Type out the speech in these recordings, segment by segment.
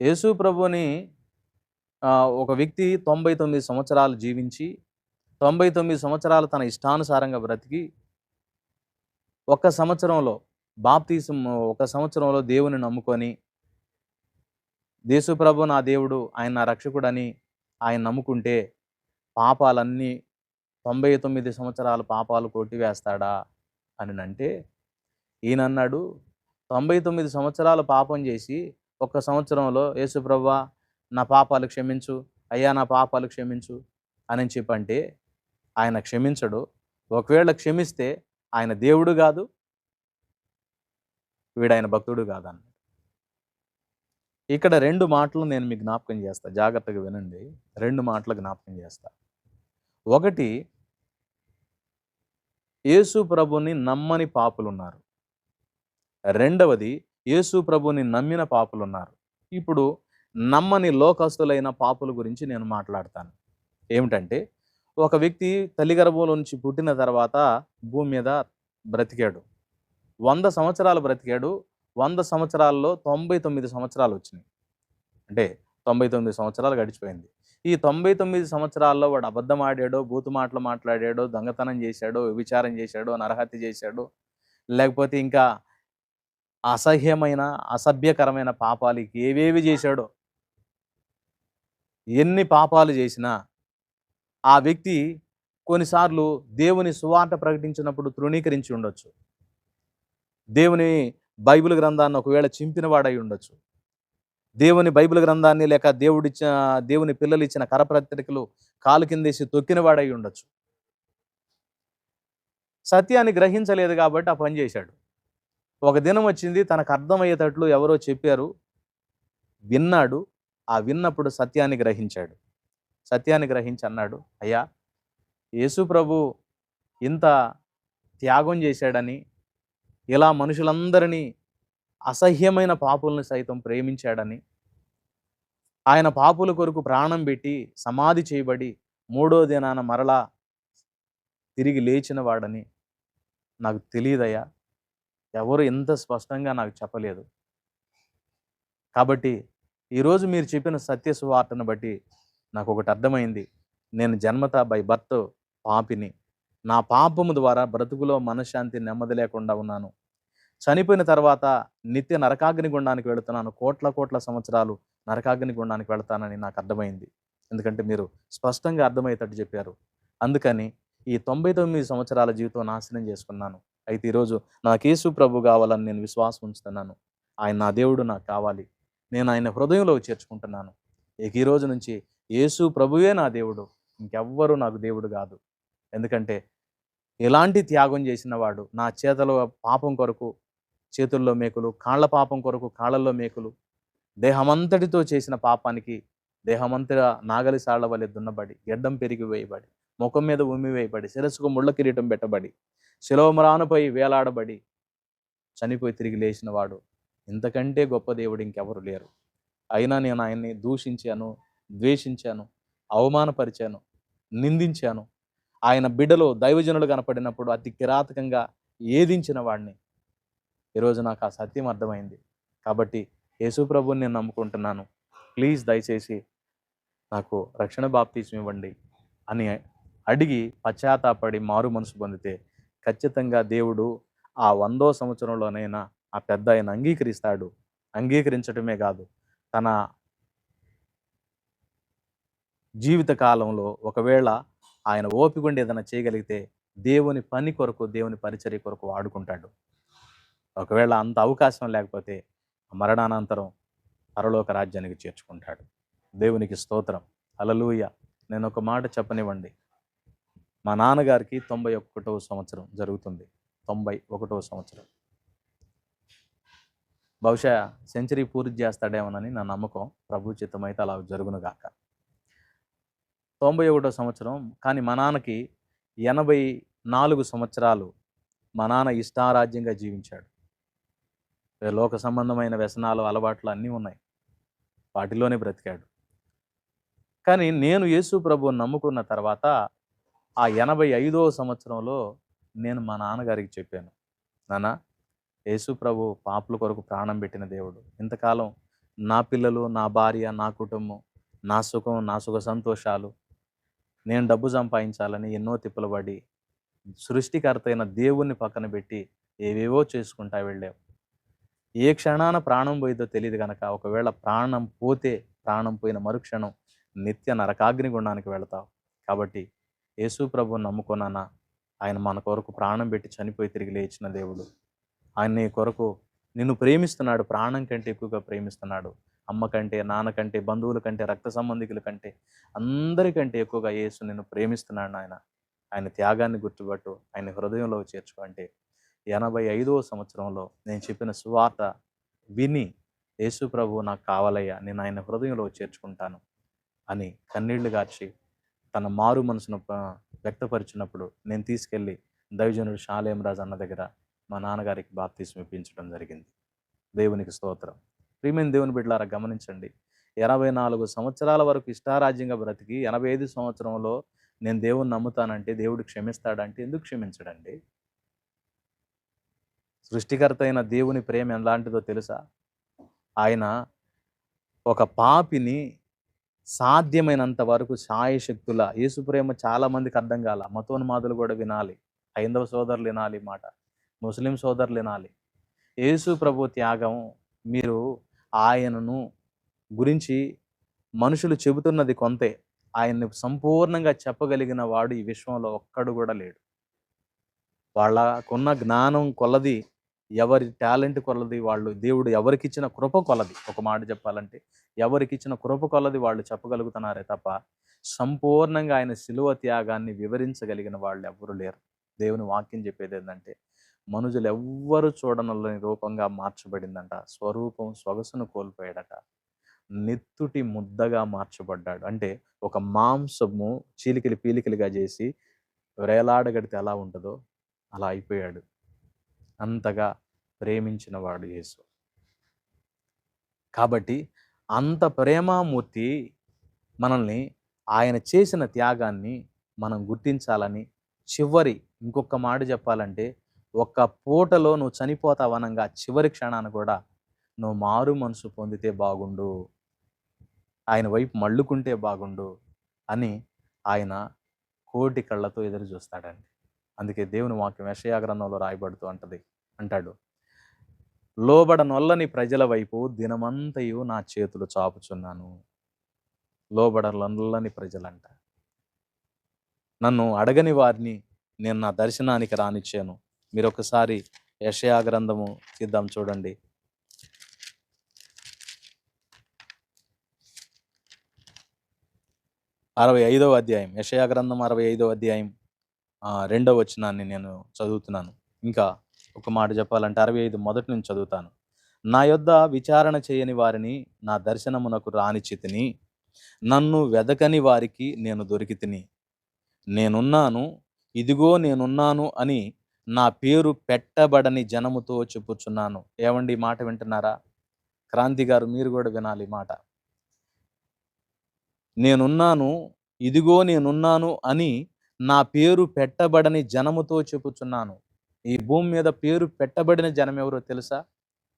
యేసు ప్రభుని ఒక వ్యక్తి తొంభై తొమ్మిది సంవత్సరాలు జీవించి తొంభై తొమ్మిది సంవత్సరాలు తన ఇష్టానుసారంగా బ్రతికి ఒక్క సంవత్సరంలో బాప్తీసం ఒక సంవత్సరంలో దేవుని నమ్ముకొని దేశప్రభు నా దేవుడు ఆయన నా రక్షకుడని ఆయన నమ్ముకుంటే పాపాలన్నీ తొంభై తొమ్మిది సంవత్సరాల పాపాలు కొట్టివేస్తాడా అని అంటే ఈయనన్నాడు తొంభై తొమ్మిది సంవత్సరాలు పాపం చేసి ఒక్క సంవత్సరంలో యేసుప్రవ్వా నా పాపాలు క్షమించు అయ్యా నా పాపాలు క్షమించు అని చెప్పంటే ఆయన క్షమించడు. ఒకవేళ క్షమిస్తే ఆయన దేవుడు కాదు వీడాయన భక్తుడు కాదన్న ఇక్కడ రెండు మాటలు నేను మీకు జ్ఞాపకం చేస్తా. జాగ్రత్తగా వినండి. రెండు మాటలు జ్ఞాపకం చేస్తా. ఒకటి యేసు ప్రభుని నమ్మని పాపులు ఉన్నారు రెండవది యేసు ప్రభుని నమ్మిన పాపులు ఉన్నారు ఇప్పుడు నమ్మని లోకస్తులైన పాపుల గురించి నేను మాట్లాడతాను. ఏమిటంటే ఒక వ్యక్తి తల్లి గర్భంలో నుంచి పుట్టిన తర్వాత భూమి మీద బ్రతికాడు. వంద సంవత్సరాలు బ్రతికాడు. వంద సంవత్సరాల్లో తొంభై తొమ్మిది సంవత్సరాలు వచ్చినాయి. అంటే తొంభై తొమ్మిది సంవత్సరాలు గడిచిపోయింది. ఈ తొంభై తొమ్మిది సంవత్సరాల్లో వాడు అబద్ధం ఆడాడో బూతు మాటలు మాట్లాడాడో దొంగతనం చేశాడో విచారం చేశాడో నరహత్య చేశాడో లేకపోతే ఇంకా అసహ్యమైన అసభ్యకరమైన పాపాలు ఏవేవి చేశాడో ఎన్ని పాపాలు చేసినా ఆ వ్యక్తి కొన్నిసార్లు దేవుని సువార్త ప్రకటించినప్పుడు తృణీకరించి ఉండొచ్చు. దేవుని బైబిల్ గ్రంథాన్ని ఒకవేళ చింపినవాడై ఉండొచ్చు. దేవుని బైబిల్ గ్రంథాన్ని లేక దేవుడిచ్చిన దేవుని పిల్లలు ఇచ్చిన కరపత్రికలు కాలు కిందేసి తొక్కినవాడై ఉండొచ్చు. సత్యాన్ని గ్రహించలేదు కాబట్టి ఆ పని చేశాడు. ఒక దినం వచ్చింది తనకు అర్థమయ్యేటట్లు ఎవరో చెప్పారు. విన్నాడు. ఆ విన్నప్పుడు సత్యాన్ని గ్రహించాడు. సత్యాన్ని గ్రహించి అన్నాడు అయ్యా యేసు ప్రభు ఇంత త్యాగం చేశాడని ఇలా మనుషులందరినీ అసహ్యమైన పాపులను సైతం ప్రేమించాడని ఆయన పాపుల కొరకు ప్రాణం పెట్టి సమాధి చేయబడి మూడో దినాన మరలా తిరిగి లేచిన వాడని నాకు తెలియదయ్యా. ఎవరు ఇంత స్పష్టంగా నాకు చెప్పలేదు. కాబట్టి ఈరోజు మీరు చెప్పిన సత్య సువార్తను బట్టి నాకు ఒకటి అర్థమైంది. నేను జన్మత బై బర్త్ పాపిని. నా పాపము ద్వారా బ్రతుకులో మనశ్శాంతి నెమ్మది లేకుండా ఉన్నాను. చనిపోయిన తర్వాత నిత్య నరకాగ్ని గుండానికి వెళుతున్నాను. కోట్ల కోట్ల సంవత్సరాలు నరకాగ్ని గుండానికి వెళతానని నాకు అర్థమైంది. ఎందుకంటే మీరు స్పష్టంగా అర్థమయ్యేటట్టు చెప్పారు. అందుకని ఈ తొంభై తొమ్మిది సంవత్సరాల జీవితం నాశనం చేసుకున్నాను. అయితే ఈరోజు నాకు యేసు ప్రభు కావాలని నేను విశ్వాసం ఉంచుతున్నాను. ఆయన నా దేవుడు నాకు కావాలి. నేను ఆయన హృదయంలో చేర్చుకుంటున్నాను. ఇక ఈ రోజు నుంచి యేసు ప్రభువే నా దేవుడు. ఇంకెవ్వరు నాకు దేవుడు కాదు. ఎందుకంటే ఎలాంటి త్యాగం చేసిన వాడు నా చేతలో పాపం కొరకు చేతుల్లో మేకులు కాళ్ళ పాపం కొరకు కాళ్ళల్లో మేకులు దేహమంతటితో చేసిన పాపానికి దేహమంతటా నాగలి సాళ్ళ వలె దున్నబడి గెడ్డం పెరిగి వేయబడి ముఖం మీద ఉమ్మివేయబడి శిరస్సుకు ముళ్ళ కిరీటం పెట్టబడి శిలోమరానుపై వేలాడబడి చనిపోయి తిరిగి లేచిన వాడు ఇంతకంటే గొప్ప దేవుడు ఇంకెవరు లేరు. అయినా నేను ఆయన్ని దూషించాను ద్వేషించాను అవమానపరిచాను నిందించాను. ఆయన బిడ్డలో దైవజనులు కనపడినప్పుడు అతి కిరాతకంగా ఏదించిన వాడిని ఈరోజు నాకు ఆ సత్యం అర్థమైంది. కాబట్టి యేసు ప్రభుని నేను నమ్ముకుంటున్నాను. ప్లీజ్ దయచేసి నాకు రక్షణ బాప్తీసం ఇవ్వండి అని అడిగి పశ్చాత్తాపడి మారు మనసు పొందితే ఖచ్చితంగా దేవుడు ఆ వందో సంవత్సరంలోనైనా ఆ పెద్ద ఆయన అంగీకరిస్తాడు. అంగీకరించటమే కాదు తన జీవిత కాలంలో ఒకవేళ ఆయన ఓపికండి ఏదైనా చేయగలిగితే దేవుని పని కొరకు దేవుని పరిచర్య కొరకు వాడుకుంటాడు. ఒకవేళ అంత అవకాశం లేకపోతే మరణానంతరం పరలోక రాజ్యానికి చేర్చుకుంటాడు. దేవునికి స్తోత్రం. అలలుయ నేను ఒక మాట చెప్పనివ్వండి. మా నాన్నగారికి తొంభై ఒకటవ సంవత్సరం జరుగుతుంది. తొంభై ఒకటవ సంవత్సరం. బహుశా సెంచరీ పూర్తి చేస్తాడేమోనని నా నమ్మకం. ప్రభు చిత్తమైతే అలా జరుగునుగాక తొంభై ఒకటో సంవత్సరం కానీ మా నాన్నకి ఎనభై నాలుగు సంవత్సరాలు మా నాన్న ఇష్టారాజ్యంగా జీవించాడు. లోక సంబంధమైన వ్యసనాలు అలవాట్లు అన్నీ ఉన్నాయి. వాటిలోనే బ్రతికాడు. కానీ నేను యేసు ప్రభువుని నమ్ముకున్న తర్వాత ఆ ఎనభై ఐదవ సంవత్సరంలో నేను మా నాన్నగారికి చెప్పాను నాన్న యేసు ప్రభు పాపుల కొరకు ప్రాణం పెట్టిన దేవుడు. ఇంతకాలం నా పిల్లలు నా భార్య నా కుటుంబం నా సుఖం నా సుఖ సంతోషాలు నేను డబ్బు సంపాదించాలని ఎన్నో తిప్పలు పడి సృష్టికర్త అయిన దేవుణ్ణి పక్కన పెట్టి ఏవేవో చేసుకుంటా వెళ్ళావు ఏ క్షణాన ప్రాణం పోయిందో తెలియదు కనుక ఒకవేళ ప్రాణం పోతే ప్రాణం పోయిన మరుక్షణం నిత్య నరకాగ్ని గుండానికి వెళతావు కాబట్టి యేసు ప్రభు నమ్ముకున్నానా ఆయన మన కొరకు ప్రాణం పెట్టి చనిపోయి తిరిగి లేచిన దేవుడు. ఆయన నీ కొరకు నిన్ను ప్రేమిస్తున్నాడు ప్రాణం కంటే ఎక్కువగా ప్రేమిస్తున్నాడు. అమ్మ కంటే నాన్న కంటే బంధువుల కంటే రక్త సంబంధికుల కంటే అందరికంటే ఎక్కువగా యేసు నిన్ను ప్రేమిస్తున్నాడు ఆయన ఆయన త్యాగాన్ని గుర్తుపట్టు ఆయన హృదయంలో చేర్చుకో అంటే ఎనభై ఐదవ సంవత్సరంలో నేను చెప్పిన సువార్త విని యేసు ప్రభు నాకు కావాలయ్యా నేను ఆయన హృదయంలో చేర్చుకుంటాను అని కన్నీళ్ళు గార్చి తన మారు మనసును వ్యక్తపరిచినప్పుడు నేను తీసుకెళ్ళి దైవజనుడు షాలేం రాజు అన్న దగ్గర మా నాన్నగారికి బాప్తీసం ఇప్పించడం జరిగింది. దేవునికి స్తోత్రం. ప్రియమైన దేవుని బిడ్డలారా గమనించండి. ఎనభై నాలుగు సంవత్సరాల వరకు ఇష్టారాజ్యంగా బ్రతికి ఎనభై ఐదు సంవత్సరంలో నేను దేవుని నమ్ముతానంటే దేవుడు క్షమిస్తాడంటే ఎందుకు క్షమించడండి? సృష్టికర్త అయిన దేవుని ప్రేమ ఎలాంటిదో తెలుసా? ఆయన ఒక పాపిని సాధ్యమైనంత వరకు సాయశక్తుల యేసు ప్రేమ చాలా మందికి అర్థం కాల. మతోన్మాదులు కూడా వినాలి. హైందవ సోదరులు వినాలి మాట. ముస్లిం సోదరులు వినాలి. యేసు ప్రభు త్యాగం మీరు ఆయనను గురించి మనుషులు చెబుతున్నది కొంతే. ఆయన్ని సంపూర్ణంగా చెప్పగలిగిన వాడు ఈ విశ్వంలో ఒక్కడు కూడా లేడు. వాళ్ళకున్న జ్ఞానం కొలది ఎవరి టాలెంట్ కొలది వాళ్ళు దేవుడు ఎవరికిచ్చిన కృప కొలది. ఒక మాట చెప్పాలంటే ఎవరికిచ్చిన కృప కొలది వాళ్ళు చెప్పగలుగుతున్నారే తప్ప సంపూర్ణంగా ఆయన శిలువ త్యాగాన్ని వివరించగలిగిన వాళ్ళు ఎవ్వరు లేరు. దేవుని వాక్యం చెప్పేది ఏంటంటే మనుషులు ఎవ్వరు చూడనల్లని రూపంగా మార్చబడిందంట స్వరూపం సొగసును కోల్పోయాడట. నెత్తుటి ముద్దగా మార్చబడ్డాడు. అంటే ఒక మాంసము చీలికలి పీలికలుగా చేసి వేలాడగడితే ఎలా ఉంటుందో అలా అయిపోయాడు. అంతగా ప్రేమించిన వాడు యేసు. కాబట్టి అంత ప్రేమామూర్తి మనల్ని ఆయన చేసిన త్యాగాన్ని మనం గుర్తించాలని చివరి ఇంకొక మాట చెప్పాలంటే ఒక్క పూటలో నువ్వు చనిపోతావనంగా చివరి క్షణాన్ని కూడా నువ్వు మారు మనసు పొందితే బాగుండు ఆయన వైపు మళ్ళుకుంటే బాగుండు అని ఆయన కోటి కళ్ళతో ఎదురు చూస్తాడండి. అందుకే దేవుని వాక్యం యషయాగ్రంథంలో రాయబడుతూ అంటది అంటాడు లోబడనొల్లని ప్రజల వైపు దినమంతయు నా చేతులు చాపుచున్నాను. లోబడనొల్లని ప్రజలంట. నన్ను అడగని వారిని నేను నా దర్శనానికి రానిచ్చాను. మీరు ఒకసారి యషయా గ్రంథము తీద్దాం చూడండి. అరవై ఐదవ అధ్యాయం యషయా గ్రంథం అరవై ఐదవ అధ్యాయం. రెండవ వచనాన్ని నేను చదువుతున్నాను. ఇంకా ఒక మాట చెప్పాలంటే అరవై ఐదు మొదటి నుంచి చదువుతాను. నా యొద్ద విచారణ చేయని వారిని నా దర్శనమునకు రానిచ్చి చితిని నన్ను వెదకని వారికి నేను దొరికి తిని నేనున్నాను ఇదిగో నేనున్నాను అని నా పేరు పెట్టబడని జనముతో చెప్పుచున్నాను. ఏమండి ఈ మాట వింటున్నారా? క్రాంతి గారు మీరు కూడా వినాలి ఈ మాట. నేనున్నాను ఇదిగో నేనున్నాను అని నా పేరు పెట్టబడని జనముతో చెప్పుచున్నాను. ఈ భూమి మీద పేరు పెట్టబడిన జనం ఎవరో తెలుసా?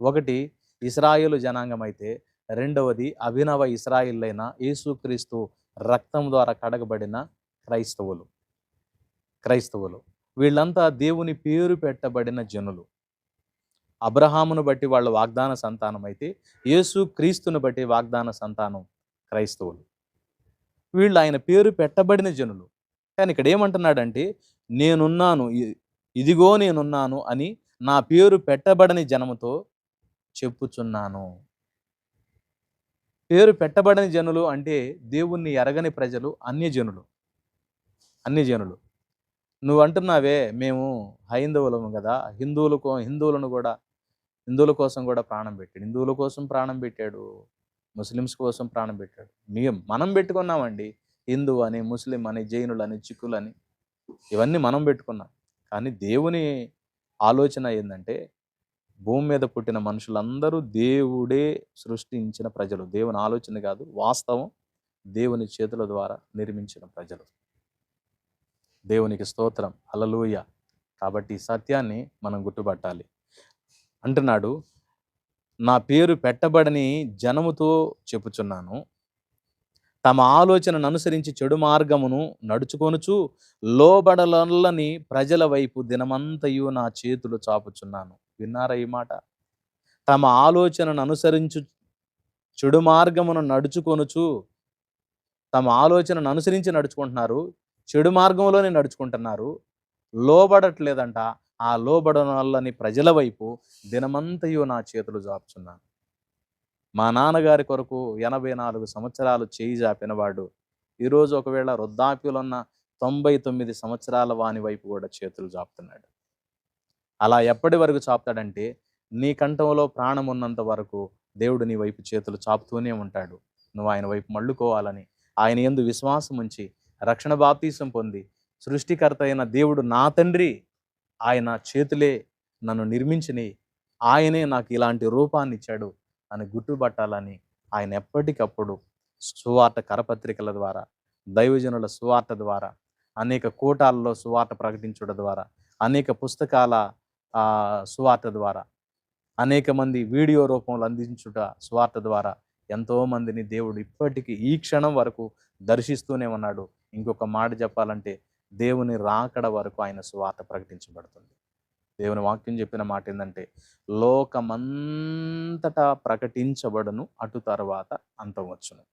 ఒకటి ఇస్రాయేలు జనాంగం అయితే రెండవది అభినవ ఇస్రాయిల్లైన యేసుక్రీస్తు రక్తం ద్వారా కడగబడిన క్రైస్తవులు. క్రైస్తవులు. వీళ్ళంతా దేవుని పేరు పెట్టబడిన జనులు. అబ్రహామును బట్టి వాళ్ళ వాగ్దాన సంతానం అయితే యేసు క్రీస్తును బట్టి వాగ్దాన సంతానం క్రైస్తవులు. వీళ్ళు ఆయన పేరు పెట్టబడిన జనులు. కానీ ఇక్కడ ఏమంటున్నాడంటే నేనున్నాను ఇదిగో నేనున్నాను అని నా పేరు పెట్టబడని జనముతో చెప్పుచున్నాను. పేరు పెట్టబడని జనులు అంటే దేవుణ్ణి ఎరగని ప్రజలు అన్యజనులు. అన్యజనులు. నువ్వు అంటున్నావే మేము హైందవులము కదా హిందువులు హిందువులను కూడా హిందువుల కోసం కూడా ప్రాణం పెట్టాడు. హిందువుల కోసం ప్రాణం పెట్టాడు ముస్లిమ్స్ కోసం ప్రాణం పెట్టాడు. మేము మనం పెట్టుకున్నామండి. హిందూ అని ముస్లిం అని జైనులని చిక్కులని ఇవన్నీ మనం పెట్టుకున్నాం. కానీ దేవుని ఆలోచన ఏంటంటే భూమి మీద పుట్టిన మనుషులందరూ దేవుడే సృష్టించిన ప్రజలు. దేవుని ఆలోచన కాదు వాస్తవం దేవుని చేతుల ద్వారా నిర్మించిన ప్రజలు. దేవునికి స్తోత్రం. అలలోయ కాబట్టి ఈ సత్యాన్ని మనం గుర్తుపట్టాలి. అంటున్నాడు నా పేరు పెట్టబడని జనముతో చెప్పుచున్నాను. తమ ఆలోచనను అనుసరించి చెడు మార్గమును నడుచుకొనుచు లోబడలని ప్రజల వైపు దినమంతయు నా చేతులు చాపుచున్నాను. విన్నారా ఈ మాట? తమ ఆలోచనను అనుసరించు చెడు మార్గమును నడుచుకొనుచు తమ ఆలోచనను అనుసరించి నడుచుకుంటున్నారు చెడు మార్గంలోనే నడుచుకుంటున్నారు లోబడట్లేదంట ఆ లోబడనల్లని ప్రజల వైపు దినమంతయు నా చేతులు జాపుచున్నాను మా నాన్నగారి కొరకు ఎనభై నాలుగు సంవత్సరాలు చేయి జాపినవాడు ఈరోజు ఒకవేళ వృద్ధాప్యులున్న తొంభై తొమ్మిది సంవత్సరాల వాని వైపు కూడా చేతులు చాపుతున్నాడు అలా ఎప్పటి వరకు చాపుతాడంటే నీ కంఠంలో ప్రాణం ఉన్నంత వరకు దేవుడు నీ వైపు చేతులు చాపుతూనే ఉంటాడు. నువ్వు ఆయన వైపు మళ్ళుకోవాలని ఆయన ఎందు విశ్వాసం ఉంచి రక్షణ బాప్తీసం పొంది సృష్టికర్త అయిన దేవుడు నా తండ్రి ఆయన చేతులే నన్ను నిర్మించిని ఆయనే నాకు ఇలాంటి రూపాన్ని ఇచ్చాడు అని గుర్తుపట్టాలని ఆయన ఎప్పటికప్పుడు సువార్త కరపత్రికల ద్వారా దైవజనుల సువార్త ద్వారా అనేక కూటాల్లో సువార్త ప్రకటించడం ద్వారా అనేక పుస్తకాల సువార్త ద్వారా అనేక మంది వీడియో రూపంలో అందించుట సువార్త ద్వారా ఎంతోమందిని దేవుడు ఇప్పటికీ ఈ క్షణం వరకు దర్శిస్తూనే ఉన్నాడు. ఇంకొక మాట చెప్పాలంటే దేవుని రాకడ వరకు ఆయన సువార్త ప్రకటించబడుతుంది. దేవుని వాక్యం చెప్పిన మాట ఏంటంటే లోకమంతటా ప్రకటించబడును అటు తర్వాత అంతం వచ్చును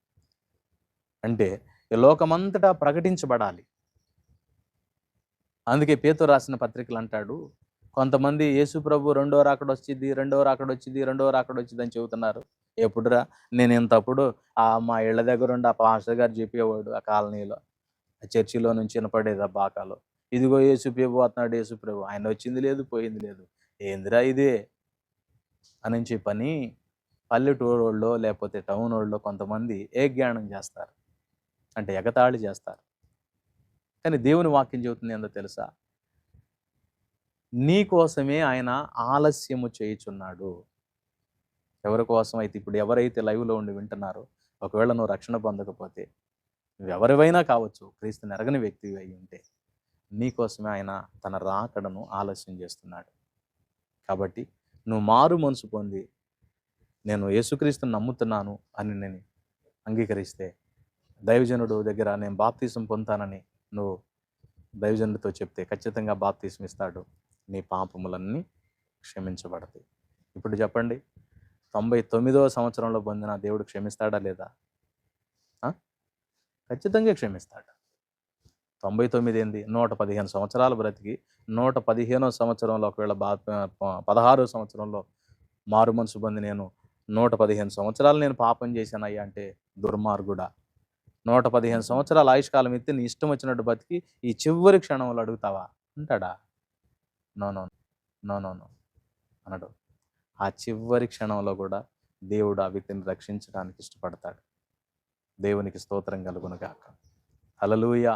అంటే లోకమంతటా ప్రకటించబడాలి. అందుకే పేతో రాసిన పత్రికలు అంటాడు కొంతమంది యేసు ప్రభు రెండో రాకడ వచ్చింది రెండో రాకడ వచ్చింది రెండో రాకడ వచ్చింది అని చెబుతున్నారు. ఎప్పుడురా? నేను ఇంతప్పుడు ఆ మా ఇళ్ళ దగ్గర ఉండి ఆ పాస్టర్ గారు చెప్పేవాడు ఆ కాలనీలో. ఆ చర్చిలో నుంచి వినపడేది ఆ బాకాలో. ఇదిగో యేసు ప్రభు యేసుప్రభు యేసు ప్రభు ఆయన వచ్చింది లేదు పోయింది లేదు. ఏందిరా ఇదే? అని చెప్పని పల్లెటూరు వాళ్ళు లేకపోతే టౌన్ వాళ్ళు కొంతమంది ఏజ్ఞానం చేస్తారు. అంటే ఎగతాళి చేస్తారు. కానీ దేవుని వాక్యం చెబుతుంది ఏందో తెలుసా? నీ కోసమే ఆయన ఆలస్యము చేయుచున్నాడు. ఎవరి కోసం అయితే ఇప్పుడు ఎవరైతే లైవ్లో ఉండి వింటున్నారో ఒకవేళ నువ్వు రక్షణ పొందకపోతే నువ్వు ఎవరివైనా కావచ్చు క్రీస్తు నెరగని వ్యక్తి అయి ఉంటే. నీకోసమే ఆయన తన రాకడను ఆలస్యం చేస్తున్నాడు. కాబట్టి నువ్వు మారు మనసు పొంది నేను యేసుక్రీస్తుని నమ్ముతున్నాను అని నేను అంగీకరిస్తే దైవజనుడు దగ్గర నేను బాప్తీసం పొందుతానని నువ్వు దైవజనుడితో చెప్తే ఖచ్చితంగా బాప్తీసం ఇస్తాడు. నీ పాపములన్నీ క్షమించబడతాయి. ఇప్పుడు చెప్పండి తొంభై తొమ్మిదవ సంవత్సరంలో పొందిన దేవుడు క్షమిస్తాడా లేదా? ఖచ్చితంగా క్షమిస్తాడు. తొంభై తొమ్మిది ఏంది? నూట పదిహేను సంవత్సరాలు బ్రతికి నూట పదిహేనో సంవత్సరంలో ఒకవేళ బా పదహారో సంవత్సరంలో మారు మనసు పొంది నేను నూట పదిహేను సంవత్సరాలు నేను పాపం చేశానయ్యా అంటే దుర్మార్గుడా. నూట పదిహేను సంవత్సరాల ఆయుష్కాలం ఎత్తి నీ ఇష్టం వచ్చినట్టు బతికి ఈ చివరి క్షణంలో అడుగుతావా? అంటాడా? No no no no no అనడు. ఆ చివరి క్షణంలో కూడా దేవుడు ఆ వ్యక్తిని రక్షించడానికి ఇష్టపడతాడు. దేవునికి స్తోత్రం కలుగునుగాక అలలుయా